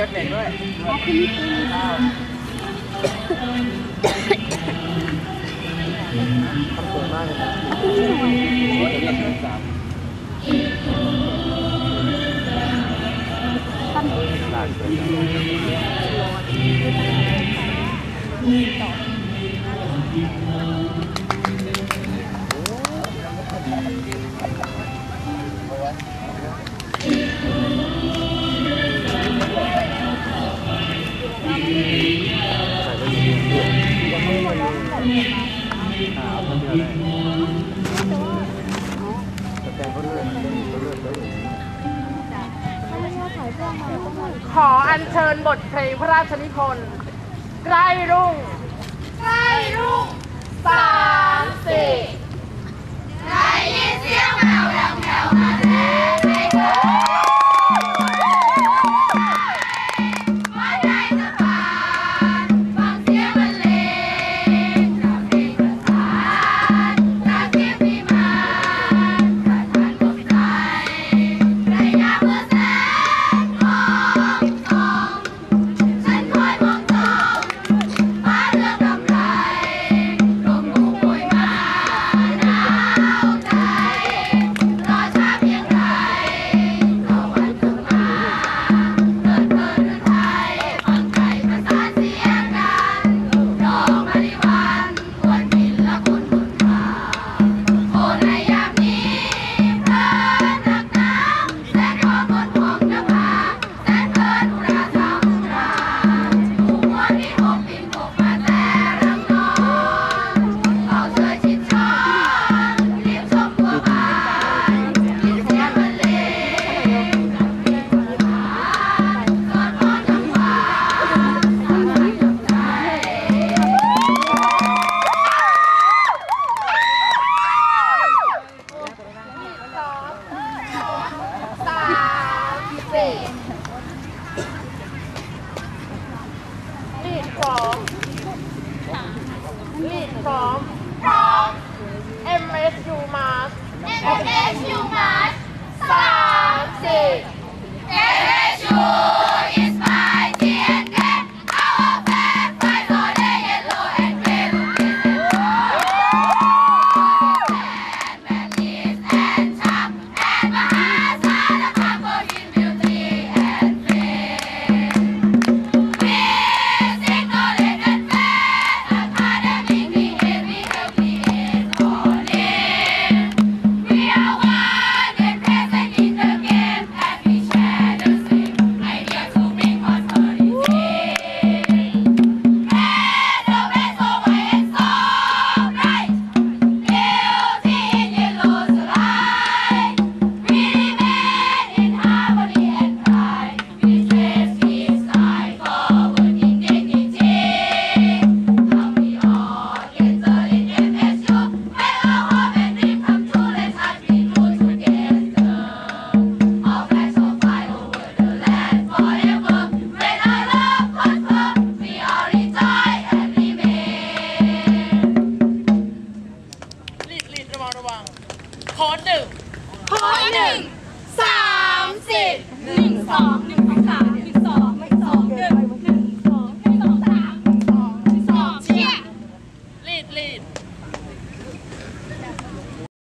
ยศเด็กด้วยทำสวยมากเลยนะเรียกสามลากสวยจังใส่อ ขอนเลื่อนเขาเลื่อนเขาเลื่อนขออัญเชิญบทเพลงพระราชนิพนธ์ใกล้รุ่ง ใกล้รุ่งสามสี่ส พร้อมลีดพร้อม MSU Mask ค้ดหนึ่งข้ดหนึ่งสามสิบหนึ่งสอง